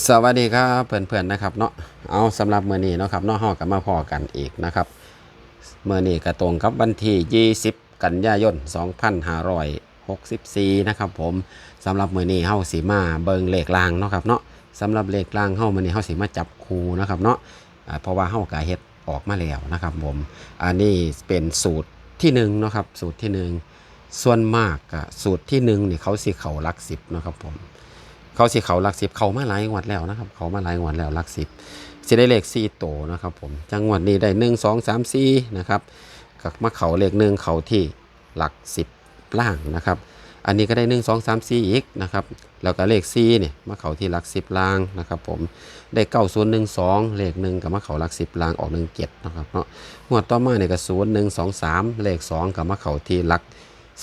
สวัสดีครับเพื่อนๆนะครับเนาะเอาสำหรับมื้อนี้เนาะครับเนาะเฮาก็มาพอกันอีกนะครับมื้อนี้ก็ตรงกับวันที่20 กันยายน 2564 นะครับผมสำหรับมื้อนี้เฮาสิมาเบิ่งเลขล่างเนาะครับเนาะสำหรับเลขล่างเฮามื้อนี้เฮาสิมาจับคู่นะครับเนาะเพราะว่าเฮาก็เฮ็ดออกมาแล้วนะครับผมอันนี้เป็นสูตรที่หนึ่งเนาะครับสูตรที่หนึ่งส่วนมากอะสูตรที่หนึ่งนี่เขาสิเข้าหลักสิบเนาะครับผม เขาสิเขาหลักสิบเขามาหลายงวดแล้วนะครับ เขามาหลายงวดแล้วหลักสิบสิได้เลขสี่โตนะครับผมจังหวัดนี้ได้หนึ่งสองสามสี่นะครับกับมาเขาเลขหนึ่งเขาที่หลักสิบล่างนะครับ อันนี้ก็ได้หนึ่งสองสามสี่อีกนะครับแล้วก็เลขสี่เนี่ยมาเขาที่หลักสิบล่างนะครับ ผมได้เก้าศูนย์หนึ่งสองเลขหนึ่งกับมาเขาหลักสิบล่างออกหนึ่งเจ็ดนะครับเนาะงวดต่อมาเนี่ยก็ศูนย์หนึ่งสองสามเลขสองกับมาเขาที่หลัก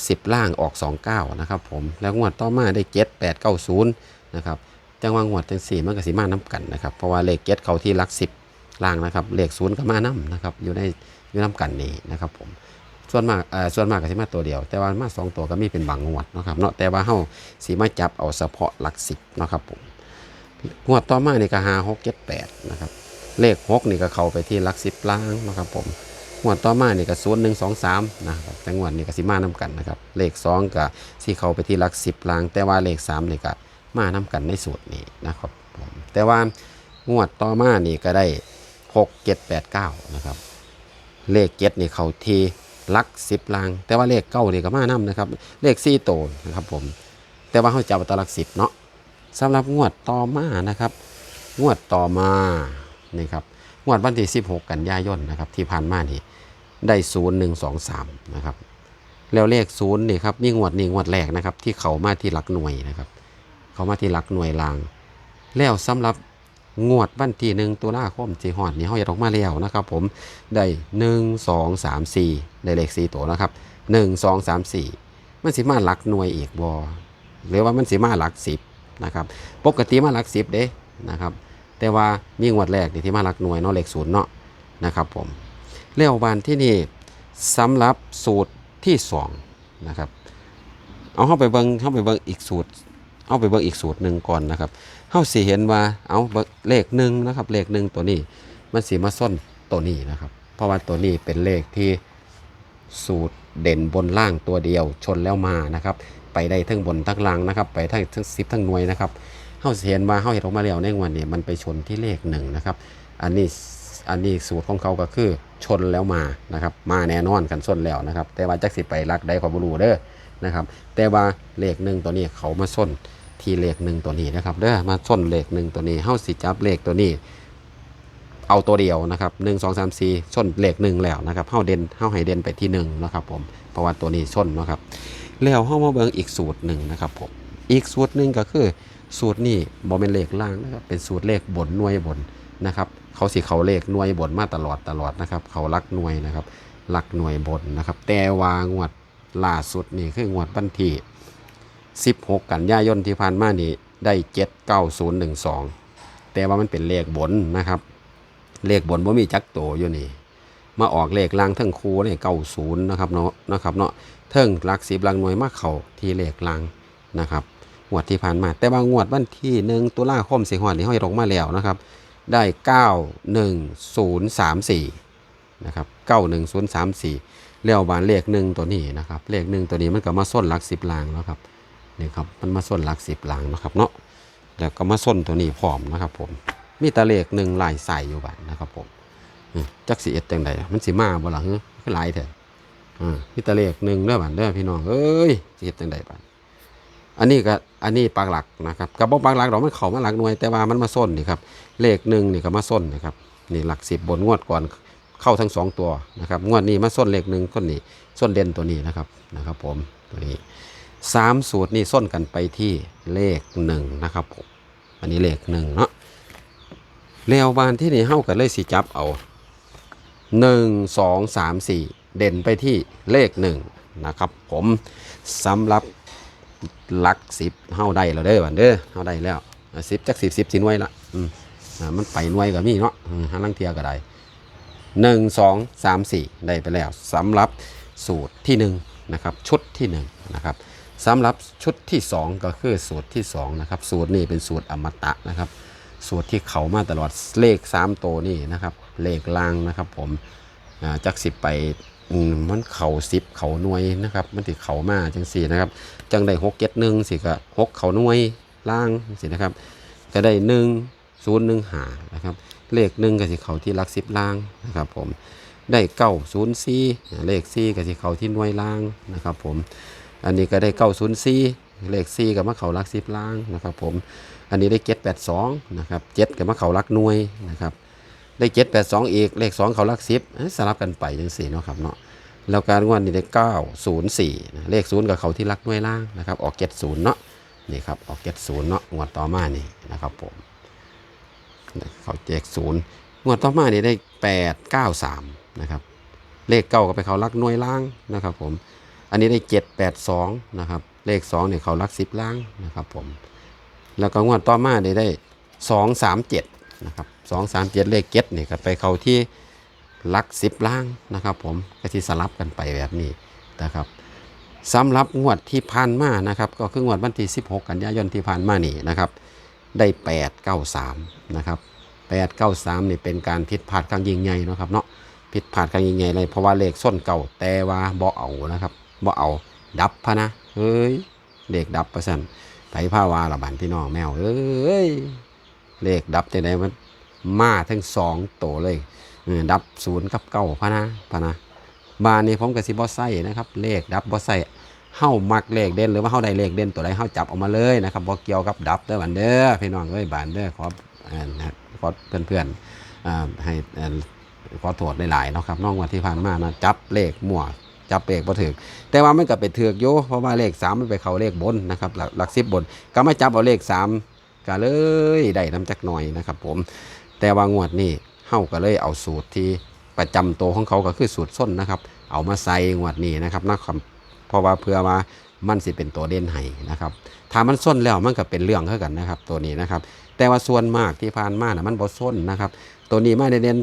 สิบล่างออกสองเก้านะครับ ผมแล้วงวดต่อมาได้เจ็ดแปดเก้าศูนย์ นะครับจังหวะงวดจังสี่มันก็สิมาน้กันนะครับเพราะว่าเลขเก็ตเขาที่ลักสิบล่างนะครับเลขศูนย์ก็มาน้นะครับอยู่ในอยู่น้กันนี่นะครับผมส่วนมากเอ่อส่วนมากก็สิมาตัวเดียว แต่ว่ามาสองตัวก็มีเป็นบางงวดนะครับเนาะแต่ว่าเฮาสิมาจับเอาเฉพาะหลักสิบนะครับผมงวดต่อมานี่ก็หาหกเจ็ดแปดนะครับเลขหกนี่ก็เข้าไปที่หลักสิบล่างนะครับผมงวดต่อมานี่ก็ศูนย์หนึ่งสองสามนะครับจังหวัดนี่ก็สิมาน้กันนะครับเลขสองก็สิเข้าไปที่หลักสิบล่าง แต่ว่าเลขสามนี่ก็ มานํกันในสูตรนี้นะครับผมแต่ว่างวดต่อมานี่ก็ได้หกเจ็ดแปดเก้านะครับ เลขเจ็ดนี่เขาทีลักสิบลาง แต่ว่าเลขเก้านี่ก็มานํนะครับ เลขสี่โตนะครับผม แต่ว่าเขาจับเอาตลักสิบเนาะสำหรับงวดต่อมานะครับ งวดต่อมานี่ครับงวดวันที่ 16 กันยายนนะครับที่ผ่านมานี่ได้ศูนย์หนึ่งสองสามนะครับแล้วเลขศูนย์นี่ครับนี่งวดนี่งวดแรกนะครับที่เขามาที่หลักหน่วยนะครับ เขามาที่หลักหน่วยลาง แล้วสำหรับงวดวันที่หนึ่งตุลาคมจีฮอดนี่เขาจะออกมาแล้วนะครับ ผมได้หนึ่งสองสามสี่ได้เลขสี่ตัวนะครับหนึ่งสองสามสี่มันสิมาหลักหน่วยอีกบอหรือว่ามันสิมาหลักสิบนะครับปกติมาหลักสิบเด้นะครับ แต่ว่ามีงวดแรกนี่ที่มาหลักหน่วยเนาะเลขศูนย์เนาะนะครับ ผมแล้ววันที่นี่สำหรับสูตรที่สองนะครับเอาเข้าไปเบิงเข้าไปเบิงอีกสูตร เอาไปเบิ่งอีกสูตรหนึ่งก่อนนะครับเฮาสิเห็นว่าเอาเบิ่งเลขหนึ่งนะครับเลขหนึ่งตัวนี้ มันสิมาส้นตัวนี้นะครับ เพราะว่าตัวนี้เป็นเลขที่สูตรเด่นบนล่างตัวเดียวชนแล้วมานะครับ ไปได้ทั้งบนทั้งล่างนะครับ ไปทั้งทั้งสิบทั้งหน่วยนะครับเฮาสิเห็นว่าเฮาเห็นออกมาแล้วในงวันนี้มันไปชนที่เลขหนึ่งนะครับ อันนี้อันนี้สูตรของเขาก็คือชนแล้วมานะครับ มาแน่นอนกันส้นแล้วนะครับ แต่ว่าจักสิไปรักได้ขอบรูเด้อนะครับ แต่ว่าเลขหนึ่งตัวนี้เขามาส้น ที่เลขหนึ่งตัวนี้นะครับเด้อมาส้นเลขหนึ่งตัวนี้เฮาสิจับเลขตัวนี้ เอาตัวเดียวนะครับหนึ่งสองสามสี่ส้นเลขหนึ่งแล้วนะครับเฮาเด่นเฮาให้เด่นไปที่หนึ่งนะครับผมเพราะว่าตัวนี้ส้นนะครับแล้วเฮามาเบิ่งอีกสูตรหนึ่งนะครับผมอีกสูตรหนึ่งก็คือ สูตรนี้บ่เป็นเลขล่างนะครับเป็นสูตรเลขบนหน่วยบนนะครับเขาสิเขาเลขหน่วยบนมาตลอดตลอดนะครับเขาลักหน่วยนะครับลักหน่วยบนนะครับแต่ว่างวดล่าสุดนี่คืองวดวันที 16 กันยายนที่ผ่านมานี่ได้ 79012 แต่ว่ามันเป็นเลขบนนะครับ เลขบนว่ามีจักโตอยู่นี่ มาออกเลขล่างทั้งคูเนี่ย90นะครับเนาะนะครับเนาะเทิงหลักสิบลักหน่วยมาเข่าที่เลขล่างนะครับงวดที่ผ่านมา แต่ว่างวดวันที่หนึ่งตุลาคมสิงหอดนี่ห้อยลงมาแล้วนะครับ ได้ 91034นะครับ91034แล้วบานเลขหนึ่งตัวนี้นะครับ เลขหนึ่งตัวนี้มันก็มาส้นหลักสิบลางแล้วครับ นี่ครับมันมาส้นหลักสิบหลังนะครับเนาะแล้วก็มาส้นตัวนี้พร้อมนะครับผมมีตะเลขหนึ่งลายใส่อยู่บ้านนะครับผมจักสีเอ็ดจังใดมันสีมาบ่หลังคือหลายแท้อ่ามีตะเลขหนึ่งเด้อบ้านเด้อพี่น้องเอ้ยสิเอ็ดจังใดบ้านอันนี้ก็อันนี้ปากหลักนะครับกับบ่ปากหลักดอกมันเข้ามาหลักหน่วย แต่ว่ามันมาส้นนี่ครับเลขหนึ่งนี่ก็มาส้นนะครับนี่หลักสิบบนงวดก่อนเข้าทั้งสองตัวนะครับงวดนี้มาส้นเลขหนึ่งต้นนี้ส้นเด่นตัวนี้นะครับนะครับ ผมตัวนี้ สามสูตรนี่ส้นกันไปที่เลขหนึ่งนะครับผมอันนี้เลขหนึ่งเนาะแล้วบานที่นี่เฮากันเลยสิจับเอาหนึ่งสองสามสี่เด่นไปที่เลขหนึ่งนะครับผมสำหรับหลักสิบเฮาได้แล้วเด้อบันเด้อเฮาได้แล้วสิบจักสิบสิบสิน่วยละอืมมันไปหน่วยกับมีเนาะอืมหาลังเทียก็ได้หนึ่งสองสามสี่ได้ไปแล้วสำหรับสูตรที่หนึ่งนะครับชุดที่หนึ่งนะครับ สำหรับชุดที่ 2 ก็คือสูตรที่2นะครับสูตรนี้เป็นสูตรอมตะนะครับสูตรที่เขามาตลอดเลข3ตัวนี่นะครับเลขล่างนะครับ ผมอ่ากสิบไปมันเข่าสิบเข่าหน่วยนะครับ มันติเข่ามาจังสี่นะครับจังได้หกเจ็ดหนึ่งสิก็หกเข่าหน่วยล่างสินะครับ ก็ได้หนึ่งศูนย์หนึ่งหานะครับ เลขหนึ่งก็สิเข่าที่ลักสิบล่างนะครับ ผมได้เก้าศูนย์สี่เลขสี่ก็สิเข่าที่หน่วยล่างนะครับ ผม อันนี้ก็ได้เก้าศูนย์สี่เลขสี่ก็มาเขาหลักสิบล่างนะครับผม อันนี้ได้เจ็ดแปดสองนะครับเจ็ดก็มาเขาหลักหน่วยนะครับ ได้เจ็ดแปดสองอีกเลขสองเขาหลักสิบสลับกันไปจังสี่เนาะครับเนาะ แล้วการงวดนี้ได้เก้าศูนย์สี่เลขศูนย์กับเขาที่หลักหน่วยล่างนะครับ ออกเจ็ดศูนย์เนาะ นี่ครับออกเจ็ดศูนย์เนาะงวดต่อมานี่นะครับผม เขาแจกศูนย์งวดต่อมานี่ได้แปดเก้าสามนะครับ เลขเก้าก็ไปเขาลักหน่วยล่างนะครับผม อันนี้ได้เจ็ดแปดสองนะครับเลขสองเนี่ยเขาลักสิบล่างนะครับผมแล้วก็งวดต่อมาได้ได้สองสามเจ็ดนะครับสองสามเจ็ดเลขเจ็ดเนี่ยก็ไปเขาที่ลักสิบล่างนะครับผมก็ที่สลับกันไปแบบนี้นะครับสำหรับงวดที่ผ่านมานะครับก็คืองวดวันที่ 16 กันยายนที่ผ่านมานี่นะครับได้ 893นะครับ893นี่เป็นการผิดพลาดครั้งยิ่งใหญ่นะครับเนาะผิดพลาดครั้งยิ่งใหญ่เลยเพราะว่าเลขส้นเก่าแต่ว่าบ่เอานะครับ บ่เอา ดับพะนะเฮ้ยเลขดับประสันไผผ้าวาละบันพี่น้องแมวเอ้ยเลขดับจะไหนมันมาทั้งสองโตวเลยดับศูนย์กับเก้าพะนะพะนะบานนี้ผมกับสิบ่ใส่นะครับ เลขดับบ่ใส่เฮามักเลขเด่นหรือว่าเฮาได้เลขเด่นตัวใดเฮาจับออกมาเลยนะครับบ่เกี่ยวกับดับเด้อบันเด้อพี่น้องเอ้ยบานเด้อขออ่านะขอเพื่อนๆให้อ่าขอโทษหลายๆนะครับน้องวันที่ผ่านมานะจับเลขมั่ว จับเลขบ่ถูกแต่ว่ามันก็ไปถูกอยู่เพราะว่าเลข3มันไปเข้าเลขบนนะครับหลักหลัก10บน ก็ไมาจับเอาเลข3ก็เลยได้น้ำจักหน่อยนะครับ ผม แต่ว่างวดนี้เฮาก็เลยเอาสูตรที่ประจำตัวของเขาก็คือสูตรส้นนะครับ เอามาใส่งวดนี้นะครับนะครับเพราะว่าเพื่อว่ามันสิเป็นตัวเด่นให้นะครับถ้ามันส้นแล้วมันก็เป็นเรื่องเท่ากันนะครับตัวนี้นะครับ แต่ว่าส่วนมากที่ผ่านมานะมันบ่ส้นนะครับ ตัวนี้ไม่ได้เน้น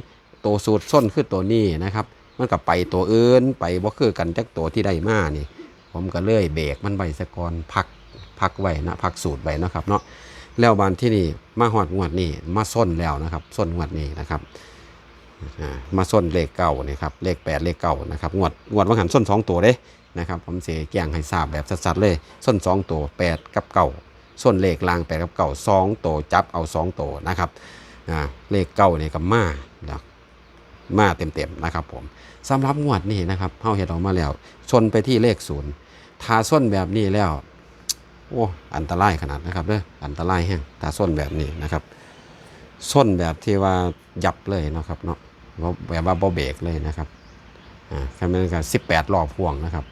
ตัวสูตรส้นคือตัวนี้นะครับ มันก็ไปตัวอื่นไปบ่คือกันจักตัวที่ได้มานี่ ผมก็เลยเบรกมันไว้สะก่อนพักพักไว้นะพักสูตรไว้นะครับเนาะแล้วบานที่นี่มาหอดงวดนี้มาส้นแล้วนะครับส้นงวดนี้นะครับมาส้นเลขเก้านี่ครับเลขแปดเลขเก้านะครับงวดงวดว่างหันส้นสองตัวเด้นะครับผมเสียแจ้งให้ทราบแบบชัดๆเลยส้นสองตัวแปดกับเก้าส้นเลขลางแปดกับเก้าสองตัวจับเอาสองตัวนะครับอ่าเลขเก้านี่กับมา มาเต็มๆนะครับผมสำหรับงวดนี้นะครับเฮาเห็ดออกมาแล้ว ชนไปที่เลขศูนย์ถ้าส้นแบบนี้แล้ว โอ้อันตรายขนาดนะครับเด้ออันตรายแห้งถ้าส้นแบบนี้นะครับ ส้นแบบที่ว่ายับเลยนะครับเนาะแบบว่าบ่เบรกเลยนะครับอ่าคันนั้นก็18รอบพ่วงนะครับ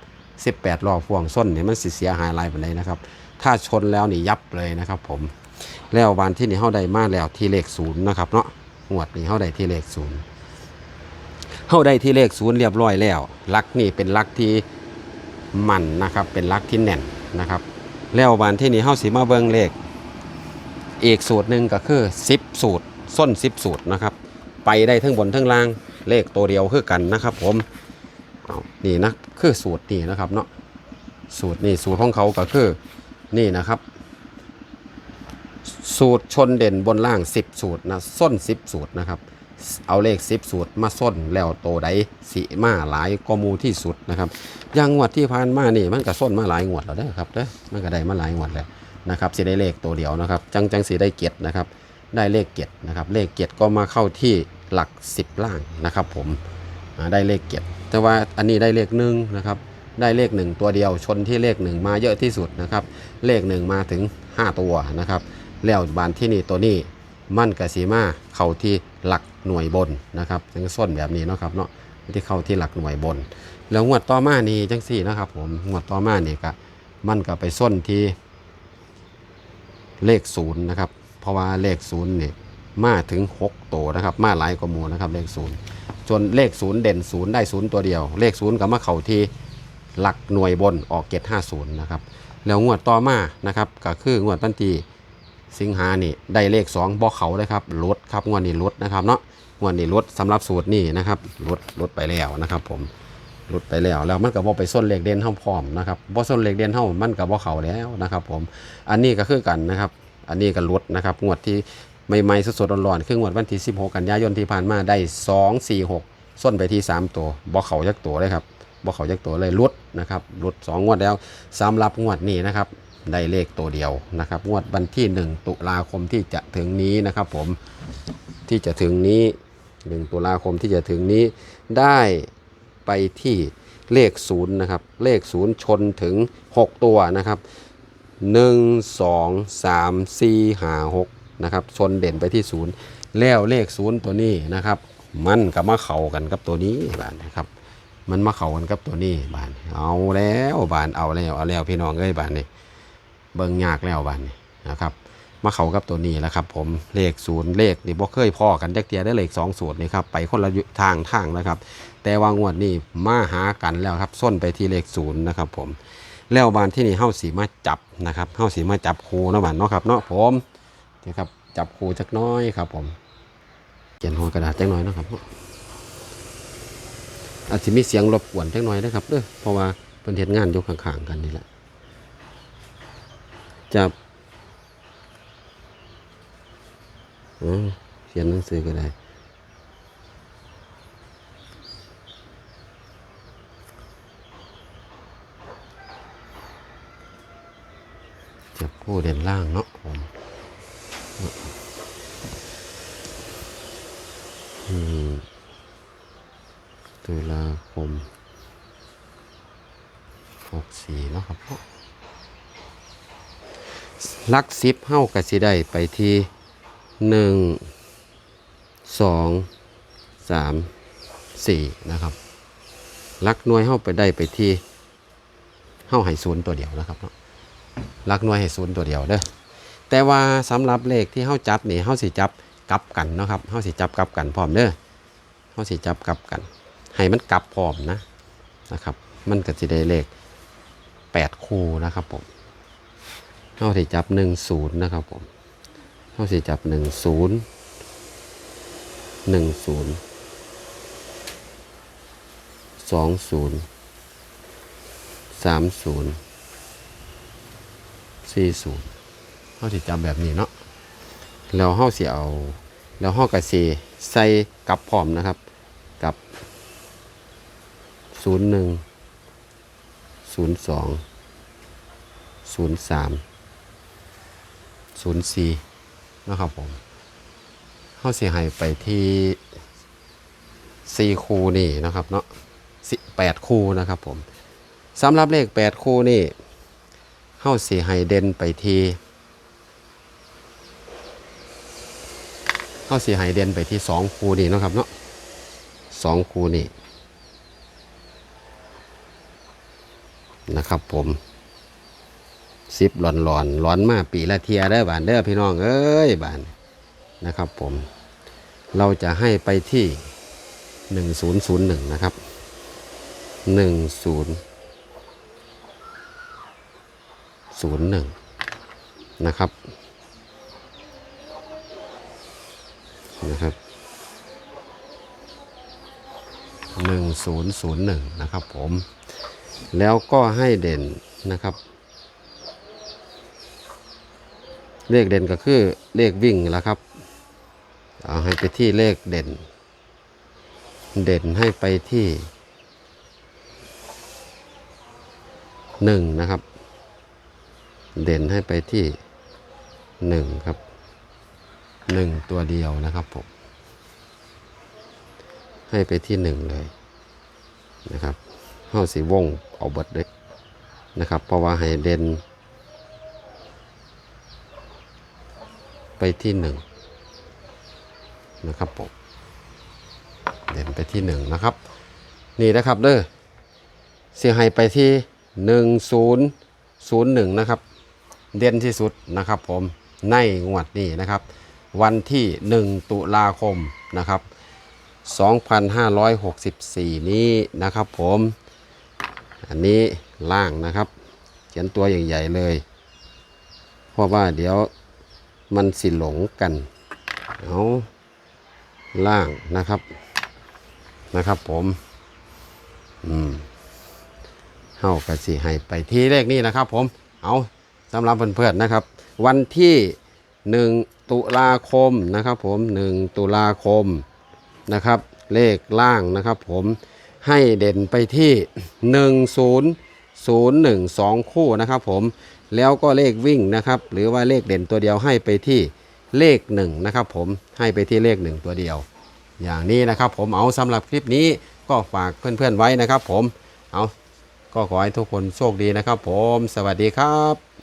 18รอบพ่วงส้นนี่มันสิเสียหายลายปานใดนะครับ ถ้าชนแล้วนี่ยับเลยนะครับ ผมแล้ววันที่นี่เฮาได้มาแล้วที่เลขศูนย์นะครับเนาะงวดนี้เฮาได้ที่เลขศูนย์ เฮาได้ที่เลขศูนย์เรียบร้อยแล้วลักนี่เป็นลักที่มันนะครับเป็นลักที่แน่นนะครับ แล้ววันที่นี่เฮาสิมาเบิ่งเลขอีกสูตรหนึ่งก็คือ 10 สูตรส้น 10 สูตรนะครับ ไปได้ทั้งบนทั้งล่างเลขตัวเดียวคือกันนะครับผมนี่นะคือสูตรนี่นะครับเนาะสูตรนี่สูตรของเขาก็คือนี่นะครับ สูตรชนเด่นบนล่าง 10 สูตรนะส้น 10 สูตรนะครับ เอาเลข10สูตรมาส้นแล้วโตใดสีมาหลายกมูที่สุดนะครับอยังงวดที่ผ่านมานี่มันก็ส้นมาหลายงวดแล้วเด้ครับเด้อมันก็ได้มาหลายงวดแล้วนะครับสิได้เลขตัวเดียวนะครับ จังจังสีได้เกียรตินะครับ ได้เลขเกียรตินะครับ เลขเกียรติก็มาเข้าที่หลัก 10 ล่างนะครับผมได้เลขเกียรติแต่ว่าอันนี้ได้เลขหนึ่งนะครับได้เลขหนึ่งตัวเดียวชนที่เลขหนึ่งมาเยอะที่สุดนะครับเลขหนึ่งมาถึง 5 ตัวนะครับแล้วบานที่นี่ตัวนี้มั่นกับสีมาเข้าที่ หลักหน่วยบนนะครับจังส้นแบบนี้เนาะครับเนาะที่เข้าที่หลักหน่วยบน แล้วงวดต่อมานี่จังสี่นะครับผมงวดต่อมานี่ก็มันก็ไปส้นที่เลขศูนย์นะครับเพราะว่าเลขศูนย์เนี่ยมาถึง6ตัวนะครับมาหลายกว่าหมูนะครับเลขศูนย์จนเลขศูนย์เด่นศูนย์ได้ศูนย์ตัวเดียว เลขศูนย์ก็มาเข่าที่หลักหน่วยบนออกเกตห้าศูนย์นะครับแล้วงวดต่อมานะครับก็คืองวดตั้งที สิงหานี่ได้เลข2บ่เขาเลยครับลดครับงวดนี้ลดนะครับเนาะงวดนี้ลดสำหรับสูตรนี่นะครับลดลดไปแล้วนะครับ ผมลดไปแล้วแล้วมันก็บ่ไปส้นเลขเด่นเท่าพร้อมนะครับบ่ส้นเลขเด่นเท่ามันก็บ่เขาแล้วนะครับ ผมอันนี้ก็คือกันนะครับ อันนี้ก็ลดนะครับงวดที่ใหม่ๆสดๆร้อนๆครึ่งวันวันที่ 16 กันยายนที่ผ่านมาได้ 2 4 6 ส้นไปที่ 3 ตัวบ่เขายักตัวเลยครับบ่เขายักตัวเลยลดนะครับลด2งวดแล้วสำหรับงวดนี้นะครับ ได้เลขตัวเดียวนะครับ งวดวันที่ 1 ตุลาคมที่จะถึงนี้นะครับผมที่จะถึงนี้ 1 ตุลาคมที่จะถึงนี้ ได้ไปที่เลขศูนย์นะครับ เลขศูนย์ชนถึง 6 ตัวนะครับ 1 2 3 4 5 6นะครับชนเด่นไปที่ศูนย์แล้วเลขศูนย์ตัวนี้นะครับ มันก็มาเข้ากันกับตัวนี้บานนะครับ มันมาเข้ากันกับตัวนี้บาน เอาแล้วบานเอาแล้วเอาแล้วพี่น้องเอ้ยบานนี่ เบิ่งยากแล้วบานนี่นะครับ มาเข้ากับตัวนี้แล้วครับ ผมเลขศูนย์เลขนี่บ่เคยพ่อกันจักเทียได้เลขสองสูตรนี่ครับไปคนละทางทางนะครับ แต่ว่างวดนี้มาหากันแล้วครับส้นไปที่เลขศูนย์นะครับ ผมแล้วบานที่นี่เฮาสีมาจับนะครับเฮาสีมาจับครูนะบานเนาะครับเนาะผมเดี๋ยวครับจับครูจักน้อยครับ ผมเขียนหัวกระดาษจักน้อยนะครับอาจจะมีเสียงรบกวนจักน้อยนะครับเด้อเพราะว่าเพิ่นเฮ็ดงานยู่ข้างๆกันนี่แหละ จับเขียนหนังสือก็ได้จับผู้เด่นล่างเนาะผมอืมตุลาคมหกสี่เนาะครับพ่อ ลักซิปเฮ้ากะสิได้ไปที่หนึ่งสองสามสี่นะครับลักน่วยเฮ้าไปได้ไปที่เฮ้าให้ศูนย์ตัวเดียวนะครับเนาะลักน่วยให้ศูนย์ตัวเดียวเด้อแต่ว่าสำหรับเลขที่เฮาจับนี่เฮาสิจับกลับกันนะครับเฮาสิจับกลับกันพร้อมเด้อเฮาสิจับกลับกัน ให้มันกลับพร้อมนะนะครับ มันก็สิได้เลข8คู่นะครับผม เฮาสิจับ10นย์นะครับผมเฮาสิจับ10 10 20 30สี่ศูนย์เขาสิจำแบบนี้เนาะแล้วเขาสิเอา แล้วเขาก็สิใส่กับพร้อมนะครับ กับศูนย์หนึ่งศูนย์สองศูนย์สาม ศูนย์สี่นะครับผมเขาเสิให้ไปที่สี่คูนี่นะครับเนาะสิแปดคูนะครับผมสำหรับเลขแปดคูนี่เฮาเสิให้เด่นไปที่เฮาเสิให้เด่นไปที่สองคูนี่นะครับเนาะสองคูนี่นะครับผม สิบหลอนหลอนหลอนมาปีละเทียได้บานเด้อพี่น้องเอ้ยบานนะครับผม เราจะให้ไปที่หนึ่งศูนย์ศูนย์หนึ่งนะครับหนึ่งศูนย์ศูนย์หนึ่งนะครับนะครับหนึ่งศูนย์ศูนย์หนึ่งนะครับผม แล้วก็ให้เด่นนะครับ เลขเด่นก็คือเลขวิ่งแล้วครับ เอาให้ไปที่เลขเด่น เด่นให้ไปที่หนึ่งนะครับ เด่นให้ไปที่หนึ่งครับหนึ่งตัวเดียวนะครับผมให้ไปที่หนึ่งเลยนะครับเข้าสีวงเอาเบิดเลยนะครับ เพราะว่าให้เด่น ไปที่หนึ่งนะครับผมเด่นไปที่หนึ่งนะครับ นี่นะครับเด้อเสียให้ไปที่หนึ่งศูนย์ศูนย์หนึ่งนะครับ เด่นที่สุดนะครับผมในงวดนี้นะครับ วันที่หนึ่งตุลาคมนะครับ 2564 นี้นะครับผม อันนี้ล่างนะครับ เขียนตัวใหญ่ๆเลย เพราะว่าเดี๋ยว มันสิหลงกันเอาล่างนะครับนะครับผมอืมเฮากะสิให้ไปที่เลขนี้นะครับผมเอาสำหรับเพื่อนๆนะครับ วันที่หนึ่งตุลาคมนะครับผม1ตุลาคมนะครับ เลขล่างนะครับผมให้เด่นไปที่ 1 0 0 1 2 คู่นะครับผม แล้วก็เลขวิ่งนะครับ หรือว่าเลขเด่นตัวเดียวให้ไปที่เลข1นะครับผมให้ไปที่เลข 1 ตัวเดียว อย่างนี้นะครับผมเอาสำหรับคลิปนี้ก็ฝากเพื่อนๆไว้นะครับผมเอาก็ขอให้ทุกคนโชคดีนะครับผมสวัสดีครับ